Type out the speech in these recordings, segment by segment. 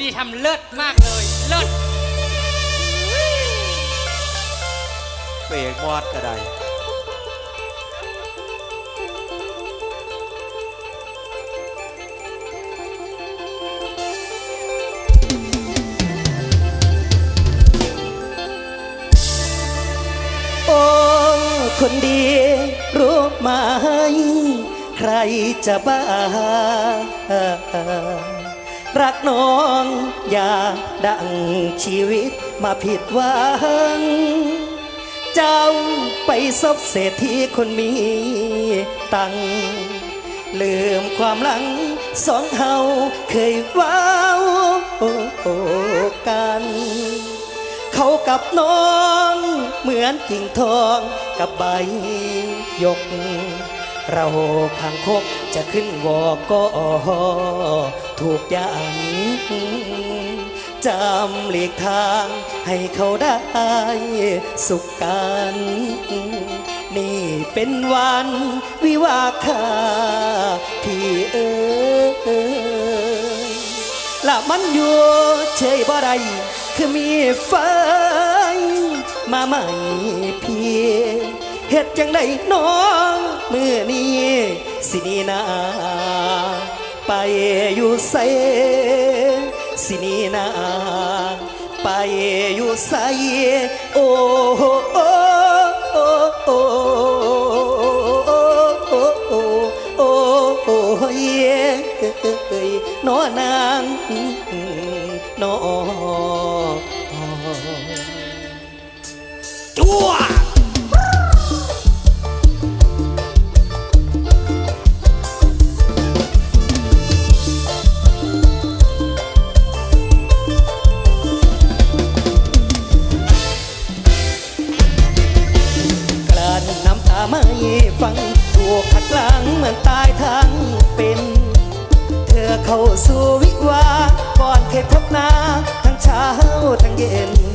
ดีทำเลิศมากเลย เลิศเปรกมอดก็ได้โอ้คนดีรู้ไหม ใครจะบ้า รักน้องอย่าดังชีวิตมาผิดหวัง เจ้าไปซบเศรษฐีคนมีตัง ลืมความหลังสองเฮาเคยว้าวกัน เขากับน้องเหมือนกิ่งทองกับใบหยก เราข้างคกจะขึ้นวอก็ถูกยันจำหลีกทางให้เขาได้สุขกัน นี่เป็นวันวิวาคาพี่เอ๋ยละมันอยู่เฉยบ่ได้คือมีไฟมาใหม่เพียเฮ็ดจังได้น้อง เมื่อนี้สินีนาไปอยู่ไซสินีนาไปอยู่ไซโอ้โอ้โอ้โอ้น้อนางน้อจั่ว เข้าสู่วิวาก่อนเคยพบหน้าทั้งเช้าทั้งเย็น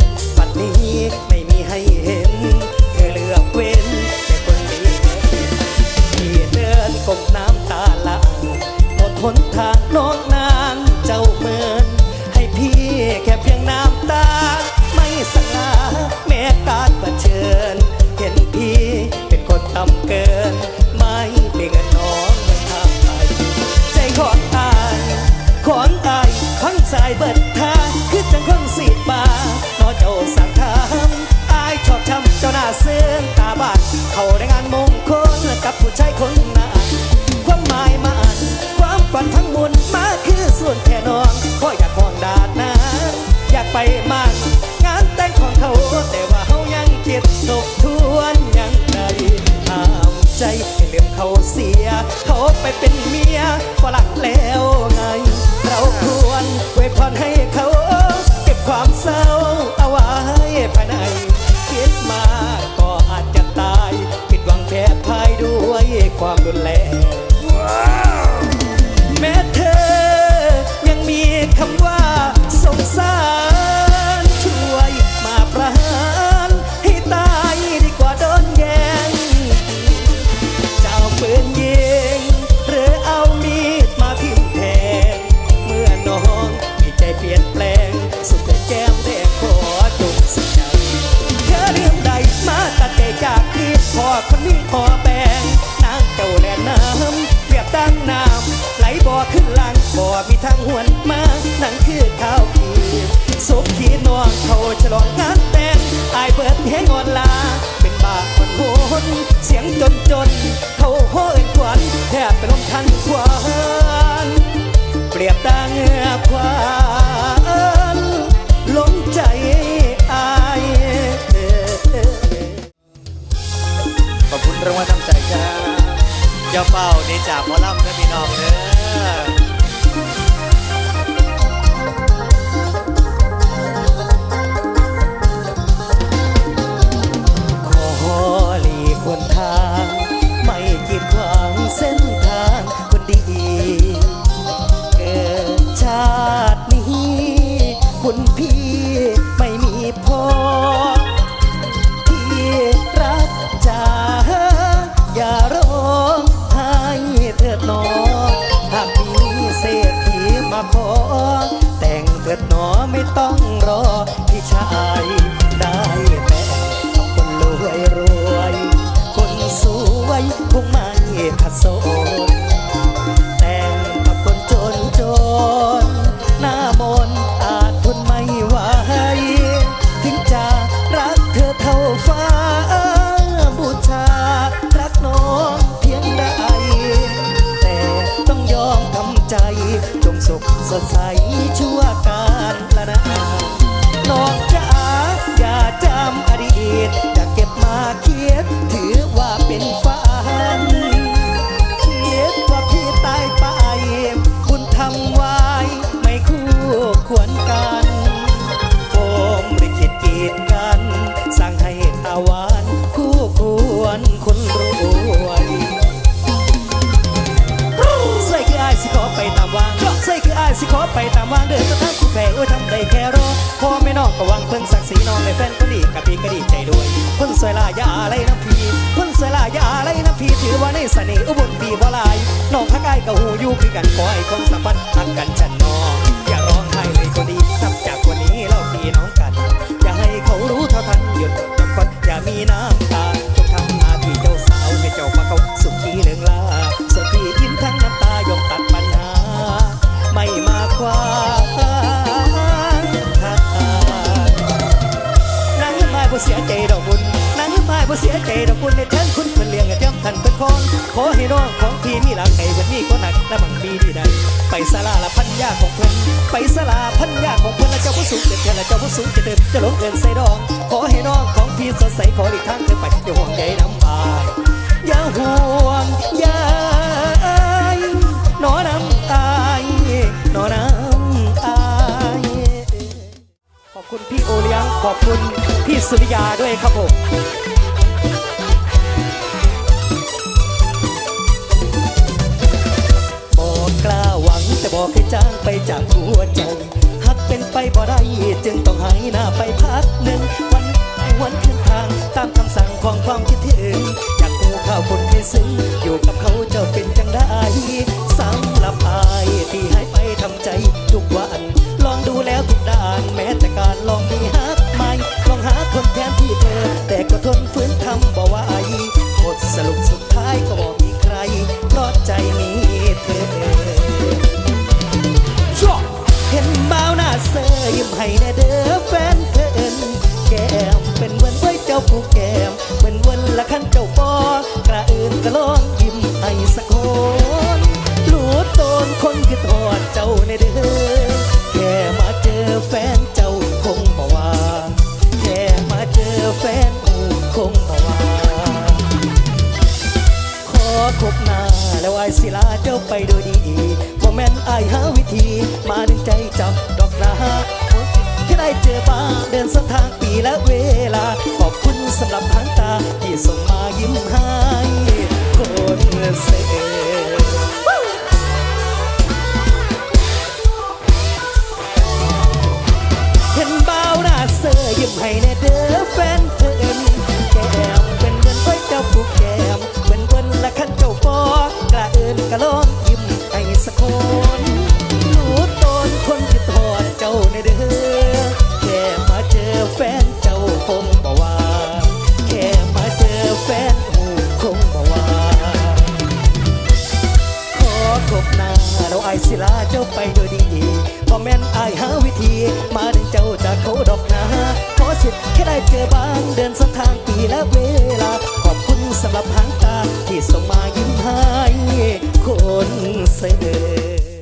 เจ้าเสื่อตาบานเขาได้งานมงคลกับผู้ชายคนนั้นความหมายมาอันความฝันทั้งมวลมาคือส่วนแค่นองเพราะอยากมองดาดน้าอยากไปมันงานแต่งของเขาแต่ว่าเขายังคิดทบทวนยังใดห้ามใจให้ลืมเขาเสีย เขาไปเป็นเมียฝรั่งแล้วไง เราควรไว้พรให้เขา เก็บความเศร้าเอาไว้ภายใน คิดมาก็อาจจะตาย ผิดหวังแพ้ภายด้วยความรุนแรง สุขีน้องเขาฉลองงานแต่งอายเปิดเพลงออนลา เป็นบาปคนโหนเสียงจนจน เขาโหเอินขวัญแทบเป็นลมทันควันเปรียบดังควันลงใจอายขอบคุณรางวัลน้ำใจจ้าเจ้าเป้านี่จากหมอลำเด้อพี่น้องเด้อ จงสุขสดใสชั่วการละนานน้องจ๋าอย่าจำอดีตอย่าเก็บมาคิดถือว่าเป็นฝั พิ่งสักสีน้องในแฟนก็ดีกะพี่ก็ดีใจด้วยเพิ่นสวยลายาอะไรน้ำพีเพิ่นสวยลายาอะไรน้ำพีถือว่าในเสน่ห์อุบลปีบ่ลายน้องฮักอายกะหูอยู่คือกันขอให้ความสัมพันธ์ทักกันฉันน้องอย่าร้องไห้เลยก็ดีนับจากวันนี้เราพี่น้องกัน อย่าให้เขารู้เท่าทันหยุด พิ่นเลี้ยงกับจำทันเป็นคนขอให้น้องของพี่มีหลังให้เพิ่นมีคนหนักและบังมีดีใดไปสลาละพันยาของเพิ่นไปสลาพันยาของเพิ่นและเจ้าผู้สูงเด็ดเและเจ้าผู้สูงจะเดินจะลงเกินใส่ดองขอให้น้องของพี่สดใสขอหลีกทางเธอไปอย่าห่วงใยน้ำบายอย่าห่วงยายหนอน้ำตายหนอน้ำตายขอบคุณพี่โอเลี้ยงขอบคุณพี่สุริยาด้วยครับผม บอกให้จ้างไปจากหัวใจหากเป็นไปบ่ได้จึงต้องหายหน้าไปพักหนึ่งวันวันขึ้นทางตามคำสั่งของความคิดถึงอยากหูข้าวคนเคยซึ้งอยู่กับเขาจะเป็นจังได้สำหรับอายที่ให้ไปทำใจทุกวัน ลองดูแล้วทุกด้านแม้แต่การลองมีฮักใหม่ลองหาคนแทนที่เธอ แต่ก็ทนฝืนทำบ่ไหวบทสรุปสุดท้ายก็บอกมีใครเพราะใจมีเธอ เซยิ้มให้แน่เด้อแฟนเพิ่นแก้มเป็นเหมือนไว้เจ้าผู้แก้มเป็นวันละขันเจ้าปอกระอื่นก็ลองยิ้มให้สักคนหลูดโตนคนคือทอดเจ้าในเด้อแค่มาเจอแฟนเจ้าคงบอกว่าแค่มาเจอแฟนอูคงบอกว่าขอคบน้า แล้วไอ้ศิลาเจ้าไปโดยดีบ่แม่นไอ้หาวิธี มาดึงใจจับดอกนาแค่ได้เจอบ้างเดินสนทางปีและเวลา ขอบคุณสำหรับทางตาที่ส่ กระลองยิ้มให้สักคนหนูตนคนที่ทอดเจ้าในเด้อแค่มาเจอแฟนเจ้าคงบอกว่าแค่มาเจอแฟนหูคงบอกว่า ขอคบหน้าเราไอศิลาเจ้าไปโดยดีบ่แม่นอายหาวิธี มาดึงเจ้าจากเขาดอกนาขอสิทธิ์แค่ได้เจอบ้างเดินสันทางปีและเวลาขอบคุณ สำหรับหางตาที่ส่งมายิ้มให้คนเสนอ